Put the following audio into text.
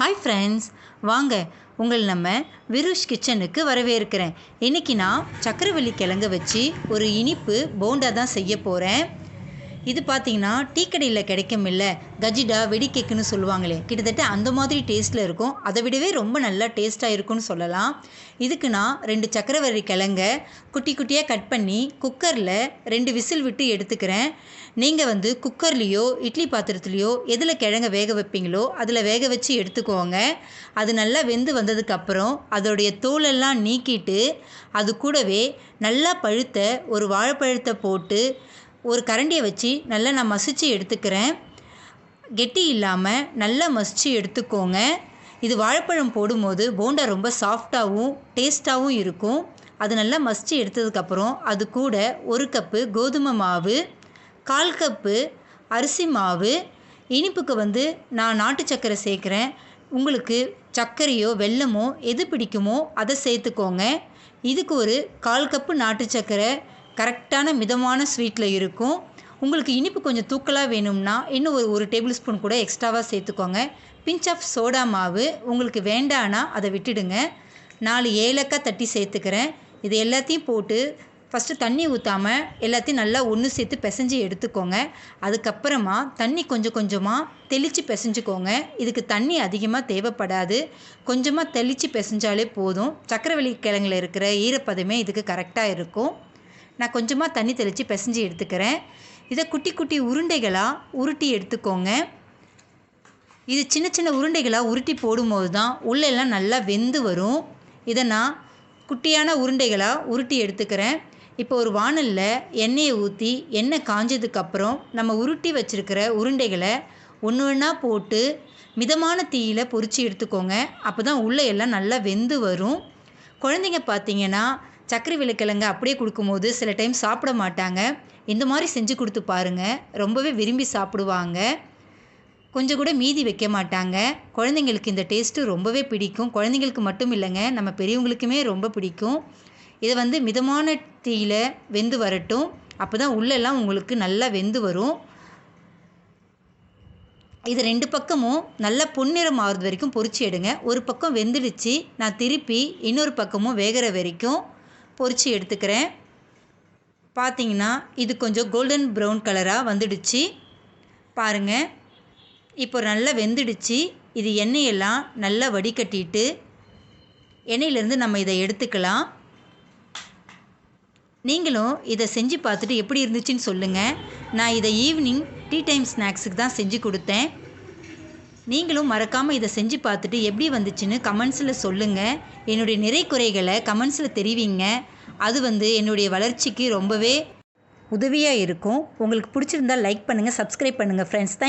Hi friends வாங்க உங்கள் நம்ம விருஷ் கிச்சனுக்கு வரவேற்கிறேன். இன்றைக்கி நான் சக்கரவள்ளி கிழங்க வச்சு ஒரு இனிப்பு போண்டா தான் செய்ய போகிறேன் இது பார்த்தீங்கன்னா டீ கடையில் கிடைக்கும் இல்லை கஜிடா வெடிக்கேக்குன்னு சொல்லுவாங்களே. கிட்டத்தட்ட அந்த மாதிரி டேஸ்ட்டில் இருக்கும். அதை விடவே ரொம்ப நல்லா டேஸ்ட்டாக இருக்கும்னு சொல்லலாம். இதுக்கு நான் ரெண்டு சக்கரவள்ளி கிழங்க குட்டி குட்டியாக கட் பண்ணி குக்கரில் ரெண்டு விசில் விட்டு எடுத்துக்கிறேன். நீங்கள் வந்து குக்கர்லேயோ இட்லி பாத்திரத்துலேயோ எதில் கிழங்க வேக வைப்பீங்களோ அதில் வேக வச்சு எடுத்துக்கோங்க. அது நல்லா வெந்து வந்ததுக்கப்புறம் அதோடைய தோலெல்லாம் நீக்கிட்டு அது கூடவே நல்லா பழுத்த ஒரு வாழைப்பழத்தை போட்டு ஒரு கரண்டியை வச்சு நல்லா நான் மசிச்சு எடுத்துக்கிறேன். கெட்டி இல்லாமல் நல்லா மசிச்சு எடுத்துக்கோங்க. இது வாழைப்பழம் போடும்போது போண்டா ரொம்ப சாஃப்டாகவும் டேஸ்ட்டாகவும் இருக்கும். அது நல்லா மசிச்சு எடுத்ததுக்கப்புறம் அது கூட ஒரு கப்பு கோதுமை மாவு கால் கப்பு அரிசி மாவு. இனிப்புக்கு வந்து நான் நாட்டு சர்க்கரை சேர்க்குறேன். உங்களுக்கு சர்க்கரையோ வெல்லமோ எது பிடிக்குமோ அதை சேர்த்துக்கோங்க. இதுக்கு ஒரு கால் கப்பு நாட்டு சர்க்கரை கரெக்டான மிதமான ஸ்வீட்டில் இருக்கும். உங்களுக்கு இனிப்பு கொஞ்சம் தூக்கலாக வேணும்னா இன்னும் ஒரு ஒரு டேபிள் ஸ்பூன் கூட எக்ஸ்ட்ராவாக சேர்த்துக்கோங்க. பிஞ்ச் ஆஃப் சோடா மாவு உங்களுக்கு வேண்டானா அதை விட்டுடுங்க. நாலு ஏலக்காய் தட்டி சேர்த்துக்கிறேன். இது எல்லாத்தையும் போட்டு ஃபஸ்ட்டு தண்ணி ஊற்றாமல் எல்லாத்தையும் நல்லா ஒன்று சேர்த்து பிசைஞ்சு எடுத்துக்கோங்க. அதுக்கப்புறமா தண்ணி கொஞ்சம் கொஞ்சமாக தெளித்து பிசைஞ்சுக்கோங்க. இதுக்கு தண்ணி அதிகமாக தேவைப்படாது. கொஞ்சமாக தெளித்து பிசைஞ்சாலே போதும். சக்கரவள்ளி கிழங்குல இருக்கிற ஈரப்பதமே இதுக்கு கரெக்டாக இருக்கும். நான் கொஞ்சமாக தண்ணி தெளித்து பிசைஞ்சு எடுத்துக்கிறேன். இதை குட்டி குட்டி உருண்டைகளாக உருட்டி எடுத்துக்கோங்க. இது சின்ன சின்ன உருண்டைகளாக உருட்டி போடும்போது தான் உள்ளெல்லாம் நல்லா வெந்து வரும். இதை நான் குட்டியான உருண்டைகளாக உருட்டி எடுத்துக்கிறேன். இப்போ ஒரு வானலில் எண்ணெயை ஊற்றி எண்ணெய் காஞ்சதுக்கப்புறம் நம்ம உருட்டி வச்சுருக்கிற உருண்டைகளை ஒன்று ஒன்றா போட்டு மிதமான தீயில் பொறிச்சு எடுத்துக்கோங்க. அப்போ தான் உள்ளே எல்லாம் நல்லா வெந்து வரும். குழந்தைங்க பார்த்தீங்கன்னா சக்கரை விளக்கிழங்கு அப்படியே கொடுக்கும்போது சில டைம் சாப்பிட மாட்டாங்க. இந்த மாதிரி செஞ்சு கொடுத்து பாருங்கள் ரொம்பவே விரும்பி சாப்பிடுவாங்க. கொஞ்சம் கூட மீதி வைக்க மாட்டாங்க. குழந்தைங்களுக்கு இந்த டேஸ்ட்டு ரொம்பவே பிடிக்கும். குழந்தைங்களுக்கு மட்டும் இல்லைங்க நம்ம பெரியவங்களுக்குமே ரொம்ப பிடிக்கும். இதை வந்து மிதமான தீயில் வெந்து வரட்டும். அப்போ தான் உள்ளெல்லாம் உங்களுக்கு நல்லா வெந்து வரும். இது ரெண்டு பக்கமும் நல்லா பொன்னிறம் ஆகிறது வரைக்கும் பொரிச்சு எடுங்க. ஒரு பக்கம் வெந்துடுச்சு நான் திருப்பி இன்னொரு பக்கமும் வேகிற வரைக்கும். பொரித்து எடுத்துக்கிறேன். பார்த்தீங்கன்னா இது கொஞ்சம் கோல்டன் ப்ரௌன் கலராக வந்துடுச்சு. பாருங்கள் இப்போ நல்லா வெந்துடுச்சு. இது எண்ணெயெல்லாம் நல்லா வடிகட்டிட்டு எண்ணெயிலேருந்து நம்ம இதை எடுத்துக்கலாம். நீங்களும் இதை செஞ்சு பார்த்துட்டு எப்படி இருந்துச்சுன்னு சொல்லுங்கள் நான் இதை ஈவினிங் டீ டைம் ஸ்நாக்ஸுக்கு தான் செஞ்சு கொடுத்தேன். நீங்களும் மறக்காமல் இதை செஞ்சு பார்த்துட்டு எப்படி வந்துச்சுன்னு கமெண்ட்ஸில் சொல்லுங்கள் என்னுடைய நிறை குறைகளை கமெண்ட்ஸில் தெரிவிங்க. அது வந்து என்னுடைய வளர்ச்சிக்கு ரொம்பவே உதவியாக இருக்கும். உங்களுக்கு பிடிச்சிருந்தால் லைக் பண்ணுங்கள் சப்ஸ்கிரைப் பண்ணுங்கள் ஃப்ரெண்ட்ஸ் தேங்க்